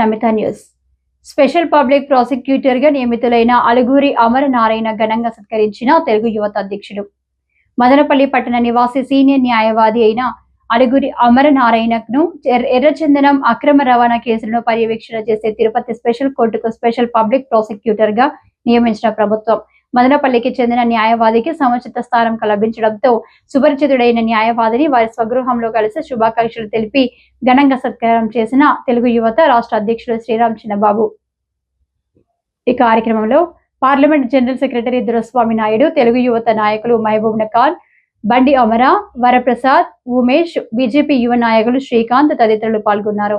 Namitha news special public ప్రాసిక్యూటర్గా నియమితులైన అలుగురి అమరనారాయణ ఘనంగా సత్కరించిన తెలుగు యువత అధ్యక్షుడు. మదనపల్లి పట్టణ నివాసి సీనియర్ న్యాయవాది అయిన అలుగురి అమరనారాయణను ఎర్రచందనం అక్రమ రవాణా కేసులను పర్యవేక్షణ చేసే తిరుపతి స్పెషల్ కోర్టుకు స్పెషల్ పబ్లిక్ ప్రాసిక్యూటర్గా నియమించిన ప్రభుత్వం. మదనపల్లికి చెందిన న్యాయవాదికి సముచిత స్థానం లభించడంతో సుపరిచితుడైన న్యాయవాదిని వారి స్వగృహంలో కలిసి శుభాకాంక్షలు తెలిపి ఘనంగా సత్కారం చేసిన తెలుగు యువత రాష్ట్ర అధ్యక్షుడు శ్రీరామ్ చిన్నబాబు. ఈ కార్యక్రమంలో parliament general secretary Duraswamy Naidu Telugu యువత నాయకులు మహబూబ్ ఖాన్ బండి అమరా వరప్రసాద్ ఉమేష్ బీజేపీ యువ నాయకులు శ్రీకాంత్ తదితరులు పాల్గొన్నారు.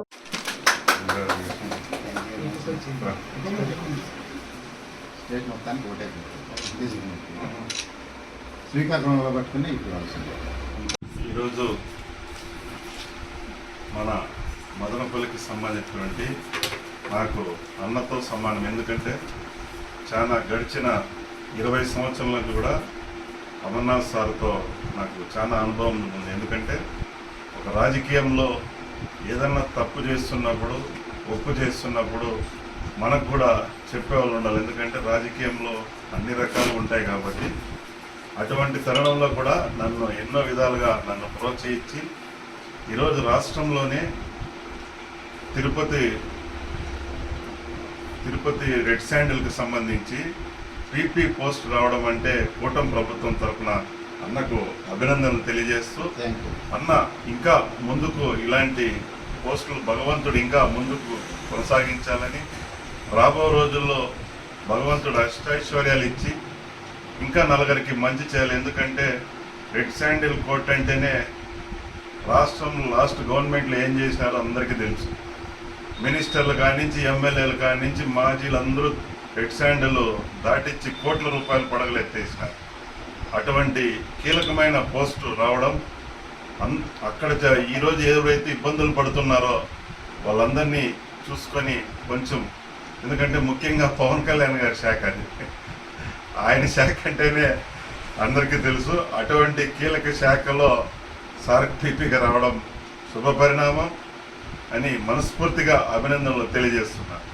స్టేట్ మొత్తానికి ఒకటే తీసుకున్నాం శ్రీకాకుళంలో పట్టుకునే ఇప్పుడు రావాల్సింది ఈరోజు మన మదనపల్లికి సంబంధించినటువంటి నాకు అన్నతో సమానం. ఎందుకంటే చాలా గడిచిన ఇరవై సంవత్సరాలకు కూడా అమర్నాథ్ సార్తో నాకు చాలా అనుభవం ఉంది. ఎందుకంటే ఒక రాజకీయంలో ఏదన్నా తప్పు చేస్తున్నప్పుడు ఒప్పు చేస్తున్నప్పుడు మనకు కూడా చెప్పేవాళ్ళు ఉండాలి. ఎందుకంటే రాజకీయంలో అన్ని రకాలు ఉంటాయి కాబట్టి అటువంటి తరుణంలో కూడా నన్ను ఎన్నో విధాలుగా నన్ను ప్రోత్సహించి ఈరోజు రాష్ట్రంలోనే తిరుపతి తిరుపతి రెడ్ శాండిల్కి సంబంధించి పీపీ పోస్ట్ రావడం అంటే కూటమి ప్రభుత్వం తరఫున అన్నకు అభినందనలు తెలియజేస్తూ అన్న ఇంకా ముందుకు ఇలాంటి పోస్టులు భగవంతుడు ఇంకా ముందుకు కొనసాగించాలని రాబో రోజుల్లో భగవంతుడు అష్టైశ్వర్యాలు ఇచ్చి ఇంకా నలుగురికి మంచి చేయాలి. ఎందుకంటే రెడ్ శాండిల్ కోర్ట్ అంటేనే రాష్ట్రం లాస్ట్ గవర్నమెంట్లో ఏం చేసినారో అందరికీ తెలుసు. మినిస్టర్లు కానించి ఎమ్మెల్యేలు కానించి మాజీలు అందరూ రెడ్ శాండిల్ దాటిచ్చి కోట్ల రూపాయలు పడగలు ఎత్తేసినారు. అటువంటి కీలకమైన పోస్టు రావడం అన్- అక్కడ ఈరోజు ఎవరైతే ఇబ్బందులు పడుతున్నారో వాళ్ళందరినీ చూసుకొని కొంచెం ఎందుకంటే ముఖ్యంగా పవన్ కళ్యాణ్ గారి శాఖ అది. ఆయన శాఖ అంటేనే అందరికీ తెలుసు. అటువంటి కీలక శాఖలో సార్క్ పీపీగా రావడం శుభ పరిణామం అని మనస్ఫూర్తిగా అభినందనలు తెలియజేస్తున్నాను